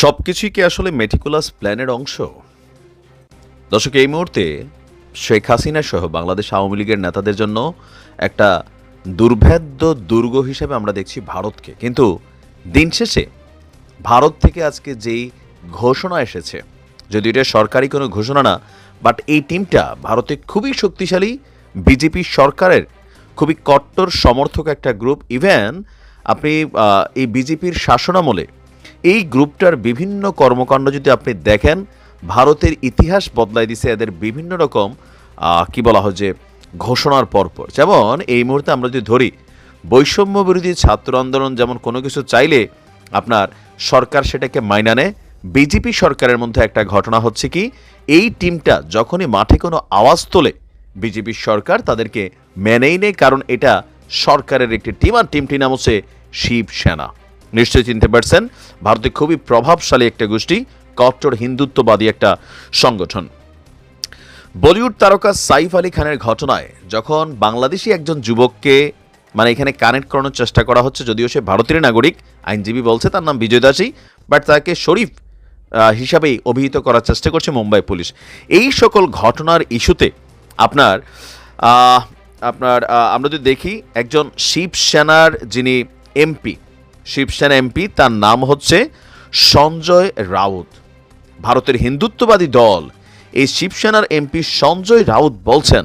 সব কিছুই কি আসলে মেটিকুলাস প্ল্যানের অংশ? দর্শক, এই মুহূর্তে শেখ হাসিনা সহ বাংলাদেশ আওয়ামী লীগের নেতাদের জন্য একটা দুর্ভেদ্য দুর্গ হিসেবে আমরা দেখছি ভারতকে। কিন্তু দিন শেষে ভারত থেকে আজকে যেই ঘোষণা এসেছে যদি এটা সরকারি কোনো ঘোষণা না, বাট এই টিমটা ভারতে খুবই শক্তিশালী, বিজেপি সরকারের খুবই কট্টর সমর্থক একটা গ্রুপ। ইভেন আপনি এই বিজেপির শাসনামলে এই গ্রুপটার বিভিন্ন কর্মকাণ্ড যদি আপনি দেখেন, ভারতের ইতিহাস বদলাই দিছে এদের বিভিন্ন রকম কি বলা হয় যে, ঘোষণার পরপর। যেমন, এই মুহূর্তে আমরা যদি ধরি, বৈষম্য বিরোধী ছাত্র আন্দোলন যেমন কোনো কিছু চাইলে আপনার সরকার সেটাকে মাইনা নেয়, বিজেপি সরকারের মধ্যে একটা ঘটনা হচ্ছে কি, এই টিমটা যখনই মাঠে কোনো আওয়াজ তোলে বিজেপি সরকার তাদেরকে মেনেই নেয়, কারণ এটা সরকারের একটি টিম, আর টিমটির নাম হচ্ছে শিবসেনা। নিশ্চয়ই চিনতে পারছেন, ভারতে খুবই প্রভাবশালী একটা গোষ্ঠী, কট্টর হিন্দুত্ববাদী একটা সংগঠন। বলিউড তারকা সাইফ আলী খানের ঘটনায় যখন বাংলাদেশি একজন যুবককে মানে এখানে কানেক্ট করানোর চেষ্টা করা হচ্ছে, যদিও সে ভারতের নাগরিক, আইনজীবী বলছে, তার নাম বিজয় দাসী বাট তাকে শরীফ হিসাবেই অভিহিত করার চেষ্টা করছে মুম্বাই পুলিশ। এই সকল ঘটনার ইস্যুতে আপনার আপনার আমরা যদি দেখি, একজন শিবসেনার যিনি এমপি শিবসেনা এমপি, তার নাম হচ্ছে সঞ্জয় রাউত। ভারতের হিন্দুত্ববাদী দল, এই শিবসেনার এমপি সঞ্জয় রাউত বলছেন,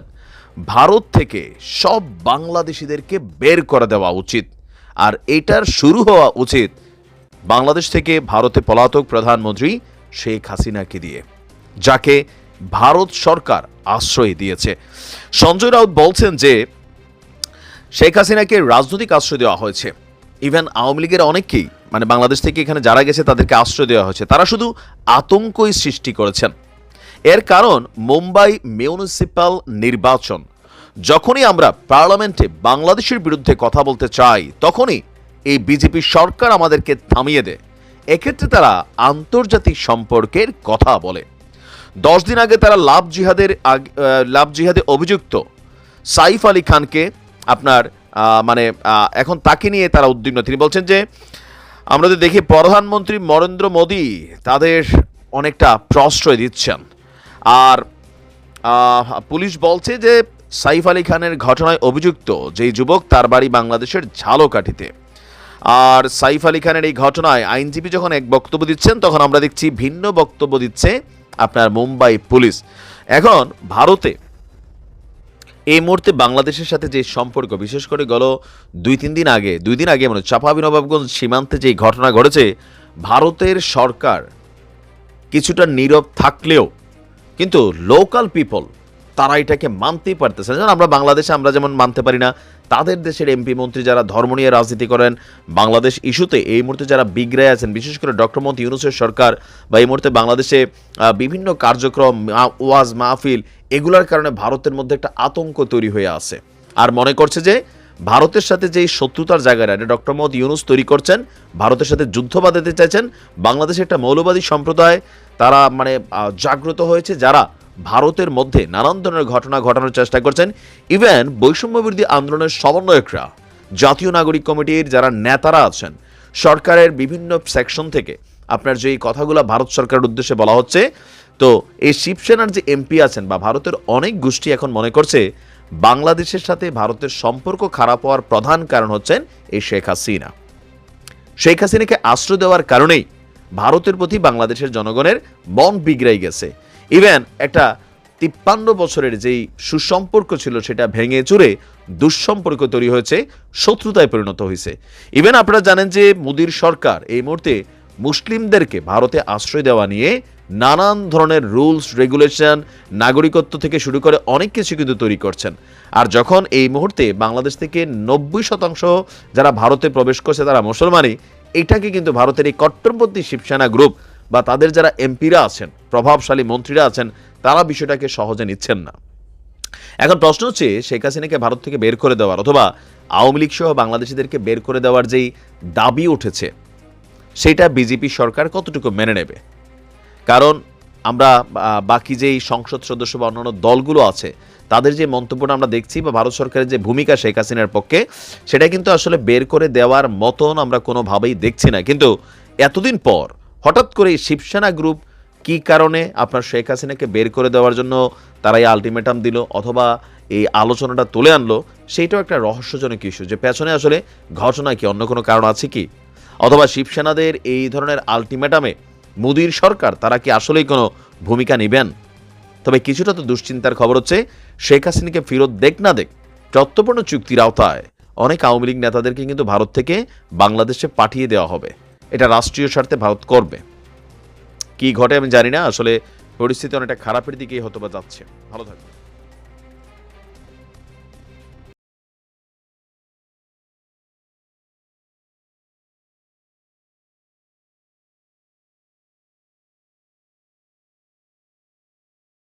ভারত থেকে সব বাংলাদেশিদেরকে বের করে দেওয়া উচিত। আর এটার শুরু হওয়া উচিত বাংলাদেশ থেকে ভারতে পলাতক প্রধানমন্ত্রী শেখ হাসিনাকে দিয়ে, যাকে ভারত সরকার আশ্রয় দিয়েছে। সঞ্জয় রাউত বলছেন যে, শেখ হাসিনাকে রাজনৈতিক আশ্রয় দেওয়া হয়েছে। ইভেন আওয়ামী লীগের অনেককেই মানে বাংলাদেশ থেকে এখানে যারা গেছে তাদেরকে আশ্রয় দেওয়া হয়েছে। তারা শুধু আতঙ্কই সৃষ্টি করেছেন। এর কারণ মুম্বাই মিউনিসিপ্যাল নির্বাচন। যখনই আমরা পার্লামেন্টে বাংলাদেশের বিরুদ্ধে কথা বলতে চাই, তখনই এই বিজেপি সরকার আমাদেরকে থামিয়ে দেয়। এক্ষেত্রে তারা আন্তর্জাতিক সম্পর্কের কথা বলে। দশ দিন আগে তারা লাভ জিহাদের লাভ জিহাদে অভিযুক্ত সাইফ আলী খানকে আপনার মানে এখন তাকে নিয়ে তারা উদ্বিগ্ন। তিনি বলছেন যে, আমরা যদি দেখি, প্রধানমন্ত্রী নরেন্দ্র মোদী তাদের অনেকটা প্রশ্রয় দিচ্ছেন। আর পুলিশ বলছে যে, সাইফ আলী খানের ঘটনায় অভিযুক্ত যেই যুবক তার বাড়ি বাংলাদেশের ঝালকাঠিতে। আর সাইফ আলী খানের এই ঘটনায় আইনজীবী যখন এক বক্তব্য দিচ্ছেন, তখন আমরা দেখছি ভিন্ন বক্তব্য দিচ্ছে আপনার মুম্বাই পুলিশ। এখন ভারতে এই মুহূর্তে বাংলাদেশের সাথে যে সম্পর্ক, বিশেষ করে গেল দুই, তিন দিন আগে, দুই দিন আগে মানে চাপাবি সীমান্তে যে ঘটনা ঘটেছে, ভারতের সরকার কিছুটা নীরব থাকলেও কিন্তু লোকাল পিপল তারা এটাকে মানতেই পারতেছে না। আমরা বাংলাদেশে আমরা যেমন মানতে পারি না, তাদের দেশের এমপি মন্ত্রী যারা ধর্ম নিয়ে রাজনীতি করেন, বাংলাদেশ ইস্যুতে এই মুহূর্তে যারা বিগ্রায় আছেন, বিশেষ করে ডক্টর মোহাম্মদ ইউনুসের সরকার বা এই মুহূর্তে বাংলাদেশে বিভিন্ন কার্যক্রম ওয়াজ, মাহফিল, এগুলোর কারণে ভারতের মধ্যে একটা আতঙ্ক তৈরি হয়ে আছে। আর মনে করছে যে, ভারতের সাথে যে শত্রুতার জায়গাটা, এটা ডক্টর মোহাম্মদ ইউনুস তৈরি করছেন, ভারতের সাথে যুদ্ধ বাঁধাতে চাইছেন, বাংলাদেশে একটা মৌলবাদী সম্প্রদায় তারা মানে জাগ্রত হয়েছে, যারা ভারতের মধ্যে নানান ধরনের ঘটনা ঘটানোর চেষ্টা করছেন। ইভেন বৈষম্য বিরোধী আন্দোলনের সমন্বয়করা, জাতীয় নাগরিক কমিটির যারা নেতারা আছেন, সরকারের বিভিন্ন সেকশন থেকে আপনার যে এই কথাগুলো ভারত সরকারের উদ্দেশ্যে বলা হচ্ছে, তো এই শিবসেনার যে এমপি আছেন বা ভারতের অনেক গোষ্ঠী এখন মনে করছে, বাংলাদেশের সাথে ভারতের সম্পর্ক খারাপ হওয়ার প্রধান কারণ হচ্ছেন এই শেখ হাসিনা। শেখ হাসিনাকে আশ্রয় দেওয়ার কারণেই ভারতের প্রতি বাংলাদেশের জনগণের মন বিগড়াই গেছে। ইভেন একটা তিপ্পান্ন বছরের যেই সুসম্পর্ক ছিল সেটা ভেঙে চুরে দুঃসম্পর্ক তৈরি হয়েছে, শত্রুতায় পরিণত হয়েছে। ইভেন আপনারা জানেন যে মোদির সরকার এই মুহূর্তে মুসলিমদেরকে ভারতে আশ্রয় দেওয়া নিয়ে নানান ধরনের রুলস, রেগুলেশন, নাগরিকত্ব থেকে শুরু করে অনেক কিছু কিন্তু তৈরি করছেন। আর যখন এই মুহূর্তে বাংলাদেশ থেকে নব্বই শতাংশ যারা ভারতে প্রবেশ করছে তারা মুসলমানই, এটাকে কিন্তু ভারতের এই কট্টরপন্থী শিবসেনা গ্রুপ বা তাদের যারা এমপিরা আছেন, প্রভাবশালী মন্ত্রীরা আছেন, তারা বিষয়টাকে সহজে নিচ্ছেন না। এখন প্রশ্ন হচ্ছে, শেখ হাসিনাকে ভারত থেকে বের করে দেওয়ার অথবা আওয়ামী লীগ সহ বাংলাদেশিদেরকে বের করে দেওয়ার যেই দাবি উঠেছে, সেটা বিজেপি সরকার কতটুকু মেনে নেবে? কারণ আমরা বাকি যেই সংসদ সদস্য বা অন্যান্য দলগুলো আছে, তাদের যে মন্তব্যটা আমরা দেখছি বা ভারত সরকারের যে ভূমিকা শেখ হাসিনার পক্ষে, সেটা কিন্তু আসলে বের করে দেওয়ার মতন আমরা কোনোভাবেই দেখছি না। কিন্তু এতদিন পর হঠাৎ করে এই শিবসেনা গ্রুপ কি কারণে আপনার শেখ হাসিনাকে বের করে দেওয়ার জন্য তারাই আলটিমেটাম দিল অথবা এই আলোচনাটা তুলে আনলো, সেইটাও একটা রহস্যজনক ইস্যু যে পেছনে আসলে ঘটনা কি, অন্য কোনো কারণ আছে কি? অথবা শিবসেনাদের এই ধরনের আলটিমেটামে মোদির সরকার, তারা কি আসলেই কোনো ভূমিকা নেবেন? তবে কিছুটা তো দুশ্চিন্তার খবর হচ্ছে, শেখ হাসিনাকে ফেরত দেখ না দেখ চত্বপূর্ণ চুক্তির আওতায় অনেক আওয়ামী লীগ নেতাদেরকে কিন্তু ভারত থেকে বাংলাদেশে পাঠিয়ে দেওয়া হবে। এটা রাষ্ট্রীয় স্বার্থে ভারত করবে। কি ঘটে আমি জানি না, আসলে পরিস্থিতি অনেকটা খারাপের দিকেই হয়তো বা যাচ্ছে। ভালো থাকবে